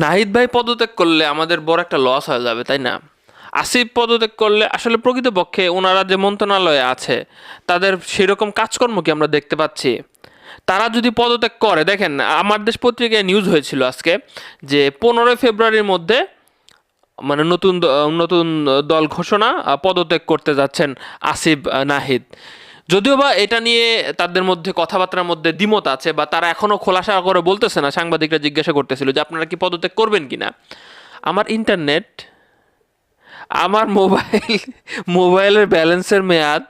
নাহিদ ভাই পদত্যাগ করলে আমাদের বড় একটা লস হয়ে যাবে, তাই না? আসিফ পদত্যাগ করলে আসলে প্রকৃতপক্ষে ওনারা যে মন্ত্রণালয়ে আছে, তাদের সেরকম কাজকর্ম কি আমরা দেখতে পাচ্ছি? তারা যদি পদত্যাগ করে, দেখেন, আমার দেশ পত্রিকায় নিউজ হয়েছিল আজকে যে পনেরোই ফেব্রুয়ারির মধ্যে মানে নতুন নতুন দল ঘোষণা পদত্যাগ করতে যাচ্ছেন আসিফ নাহিদ। যদিও বা এটা নিয়ে তাদের মধ্যে কথাবার্তার মধ্যে দ্বিমত আছে, বা তারা এখনও খোলাসা করে বলতেছে না, সাংবাদিকরা জিজ্ঞাসা করতেছিল যে আপনারা কি পদত্যাগ করবেন কি না আমার ইন্টারনেট আমার মোবাইল মোবাইলের ব্যালেন্সের মেয়াদ,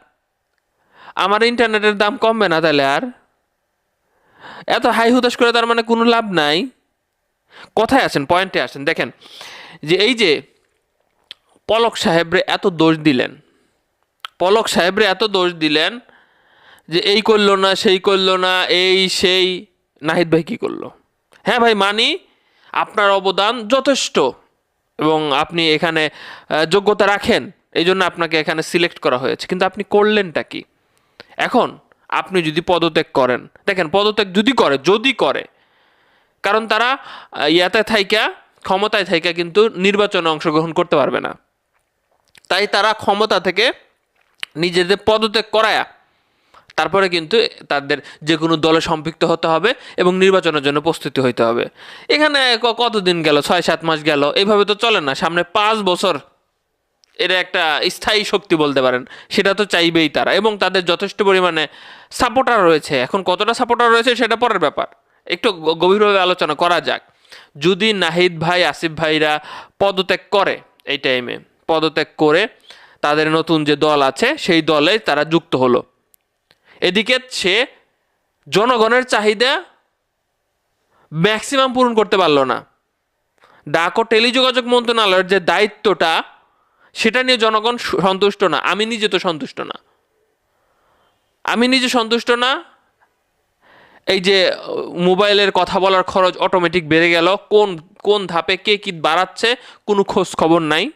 আমার ইন্টারনেটের দাম কমবে না তাহলে আর? এত হাই হুতাশ করে তার মানে কোনো লাভ নাই। কথায় আছেন? পয়েন্টে আসেন দেখেন, যে এই যে পলক সাহেবরে এত দোষ দিলেন পলক সাহেবরে এত দোষ দিলেন যে এই করল না, সেই করল না, এই, সেই। নাহিদ ভাই কি করল? হ্যাঁ ভাই, মানি আপনার অবদান যথেষ্ট এবং আপনি এখানে যোগ্যতা রাখেন, এই জন্য আপনাকে এখানে সিলেক্ট করা হয়েছে। কিন্তু আপনি করলেনটা কি? এখন আপনি যদি পদত্যাগ করেন, দেখেন পদত্যাগ যদি করে যদি করে, কারণ তারা ইয়াতে থাইকা, ক্ষমতায় থাইকা কিন্তু নির্বাচনে অংশগ্রহণ করতে পারবে না। তাই তারা ক্ষমতা থেকে নিজেদের পদত্যাগ করায়া তারপরে কিন্তু তাদের যে কোনো দলে সম্পৃক্ত হতে হবে এবং নির্বাচনের জন্য প্রস্তুতি হইতে হবে। এখানে কতদিন গেল? ছয়, সাত মাস গেল। এইভাবে তো চলে না। সামনে পাঁচ বছর এটা একটা স্থায়ী শক্তি বলতে পারেন। সেটা তো চাইবেই তারা এবং তাদের যথেষ্ট পরিমাণে সাপোর্টার রয়েছে। এখন কতটা সাপোর্টার রয়েছে সেটা পরের ব্যাপার। একটু গভীরভাবে আলোচনা করা যাক। যদি নাহিদ ভাই, আসিফ ভাইরা পদত্যাগ করে এই টাইমে পদত্যাগ করে তাদের নতুন যে দল আছে, সেই দলে তারা যুক্ত হলো। এদিকে সে জনগণের চাহিদা ম্যাক্সিমাম পূরণ করতে পারল না। ডাক ও টেলিযোগাযোগ মন্ত্রণালয়ের যে দায়িত্বটা, সেটা নিয়ে জনগণ সন্তুষ্ট না। আমি নিজে তো সন্তুষ্ট না। আমি নিজে সন্তুষ্ট না। এই যে, মোবাইলের কথা বলার খরচ অটোমেটিক বেড়ে গেল। কোন কোন ধাপে কে কী বাড়াচ্ছে, কোনো খোঁজ খবর নাই।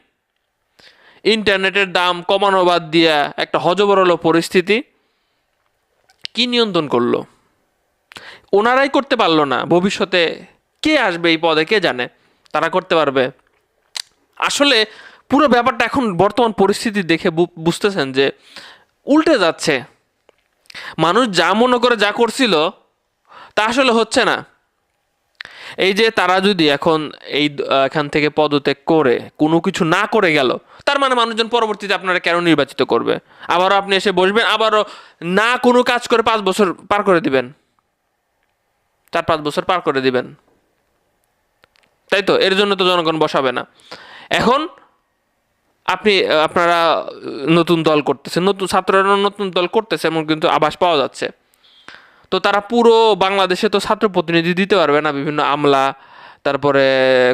ইন্টারনেটের দাম কমানো বাদ দিয়া একটা হজবরল পরিস্থিতি কি নিয়ন্ত্রণ করল? ওনারাই করতে পারল না। ভবিষ্যতে কে আসবে এই পদে? কে জানে? তারা করতে পারবে। আসলে পুরো ব্যাপারটা এখন বর্তমান পরিস্থিতি দেখে বুঝতেছেন যে উল্টে যাচ্ছে। মানুষ যা মনে করে যা করছিল, তা আসলে হচ্ছে না। এই যে তারা যদি এখন এই এখান থেকে পদত্যাগ করে, কোনো কিছু না করে গেল তার মানে মানুষজন পরবর্তীতে আপনারা কেন নির্বাচিত করবে? আবারও আপনি এসে বসবেন, আবারও না কোনো কাজ করে পাঁচ বছর পার করে দিবেন। চার পাঁচ বছর পার করে দিবেন। তাই তো? এর জন্য তো জনগণ বসাবে না। এখন আপনি, আপনারা নতুন দল করতেছেন, নতুন ছাত্ররা নতুন দল করতেছে, এমন কিন্তু আভাস পাওয়া যাচ্ছে। তো তারা পুরো বাংলাদেশে তো ছাত্র প্রতিনিধি দিতে পারবে না বিভিন্ন আমলা, তারপরে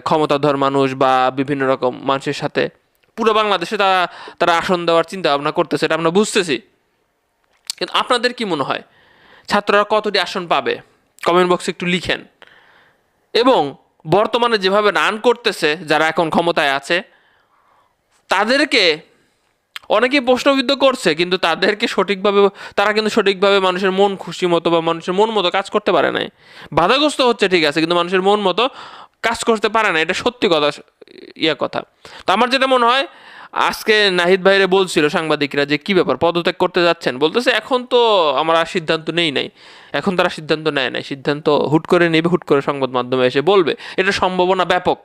ক্ষমতাধর মানুষ বা বিভিন্ন রকম মানুষের সাথে। পুরো বাংলাদেশে তারা তারা আসন দেওয়ার চিন্তা ভাবনা করতেছে, এটা আমরা বুঝতেছি। কিন্তু আপনাদের কি মনে হয়? ছাত্ররা কতটি আসন পাবে? কমেন্ট বক্সে একটু লিখেন। এবং বর্তমানে যেভাবে রান করতেছে, যারা এখন ক্ষমতায় আছে, তাদেরকে অনেকেই প্রশ্নবিদ্ধ করছে, কিন্তু তাদেরকে সঠিকভাবে, তারা কিন্তু সঠিকভাবে মানুষের মন খুশি মতো বা মানুষের মন মতো কাজ করতে পারে নাই। বাধাগ্রস্ত হচ্ছে, ঠিক আছে, কিন্তু মানুষের মন মতো কাজ করতে পারে না, এটা সত্যি কথা ইয়ে কথা। তো আমার যেটা মনে হয়, আজকে নাহিদ ভাইরে বলছিল সাংবাদিকরা যে, কি ব্যাপার, পদত্যাগ করতে যাচ্ছেন? বলতেছে, এখন তো আমার সিদ্ধান্ত নেই নাই। এখন তারা সিদ্ধান্ত নেয় নাই। সিদ্ধান্ত হুট করে নেবে, হুট করে সংবাদ মাধ্যমে এসে বলবে। এটা সম্ভাবনা ব্যাপক।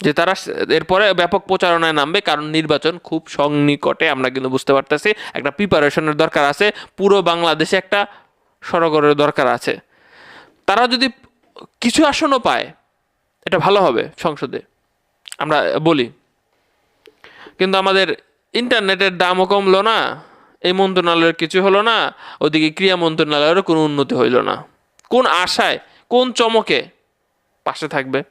যে তারা এরপরে ব্যাপক প্রচারণায় নামবে, কারণ নির্বাচন খুব সন্নিকটে আমরা কিন্তু বুঝতে পারতেছি। একটা প্রিপারেশনের দরকার আছে। পুরো বাংলাদেশে একটা সরগরের দরকার আছে। তারা যদি কিছু আসনও পায়। এটা ভালো হবে সংসদে। আমরা বলি। কিন্তু আমাদের ইন্টারনেটের দামও কমলো না, এই মন্ত্রণালয়ের কিছু হলো না, ওদিকে ক্রিয়া মন্ত্রণালয়েরও কোনো উন্নতি হইল না। কোন আশায়, কোন চমকে পাশে থাকবে।